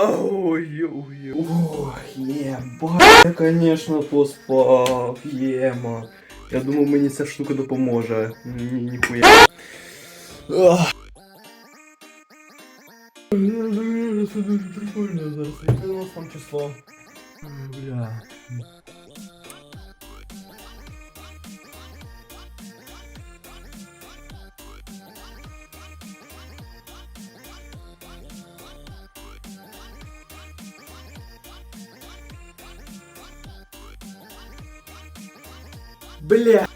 Ой-ой-ой. Ой, я, конечно, поспав, єма. Я думав, мені ця штука допоможе. Ні, ніхуя. Прикольно зараз. Яке у нас там число? Бля. Бля.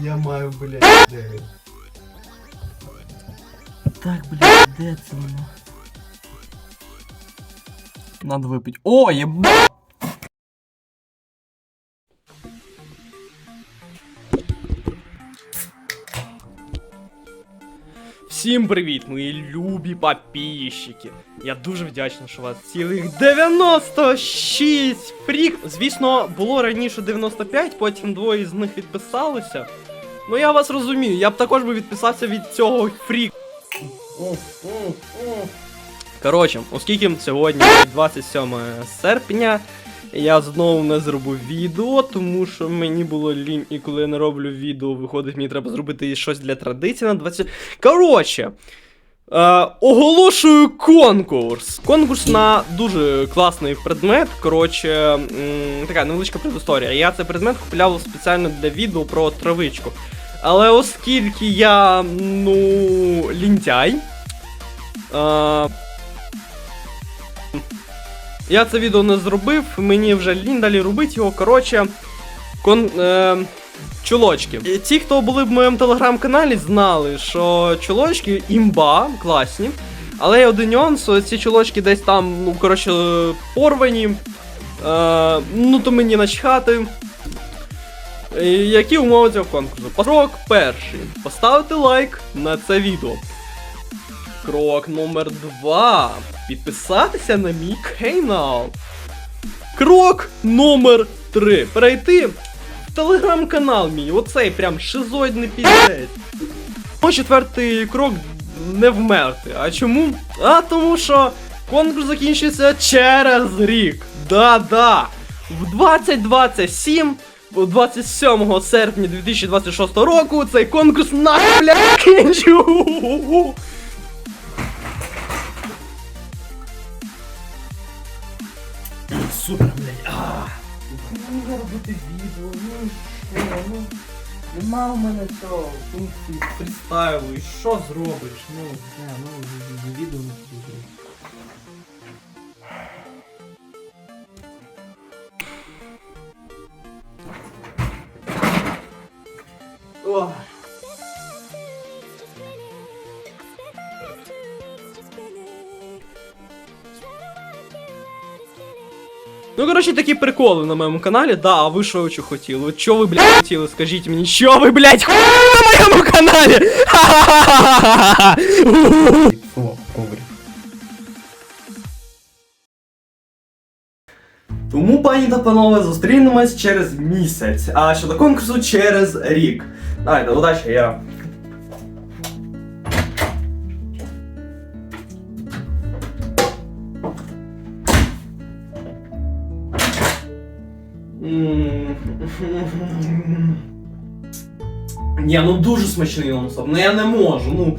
Я маю, блядь. Так, блядь, де воно? Надо випить. О, єба! Всім привіт, мої любі папіщики. Я дуже вдячний, що у вас цілих 96 фрік. Звісно, було раніше 95, потім двоє з них відписалися. Ну я вас розумію, я б також би відписався від цього фрік. Коротше, оскільки сьогодні 27 серпня, я знову не зробив відео, тому що мені було лінь, і коли я не роблю відео, виходить, мені треба зробити щось для традиції на 20. Коротше. Е, оголошую конкурс. Конкурс на дуже класний предмет. Коротше, м, така невеличка предісторія. Я цей предмет купляв спеціально для відео про травичку. Але оскільки я, ну, лінтяй. Е, я це відео не зробив, мені вже лінь далі робити його. Коротше, кон, е, чулочки. Ті, хто були в моєму телеграм-каналі, знали, що чулочки імба, класні. Але є один нюанс, ці чулочки десь там, ну, коротше, порвані. Е, ну, то мені начхати. Які умови цього конкурсу? Крок перший. Поставити лайк на це відео. Крок номер два. Підписатися на мій канал. Крок номер три. Перейти в телеграм-канал мій. Оцей прям шизоїдний піздець. Ну, четвертий крок не вмерти. А чому? А тому що конкурс закінчиться через рік. Да-да. В 2027. 27 серпня 2026 року цей конкурс на бля кінчу. Супер, блядь. Ну, не робити відео, ну що, ну. Нема в мене цього функції фрістайлу, і що зробиш? Ну, не, ну, відео не буду. Ох. Ну, коротше, такі приколи на моєму каналі. Да, а ви що хотіли? От що ви, блядь, хотіли? Скажіть мені, що ви, блядь, хуй на моєму каналі? Ха-ха-ха-ха-ха! О. Тому, пані та панове, зустрінемось через місяць, а щодо конкурсу через рік. Давайте, удачі, я. Ні, ну дуже смачний нонстоп, ну я не можу, ну.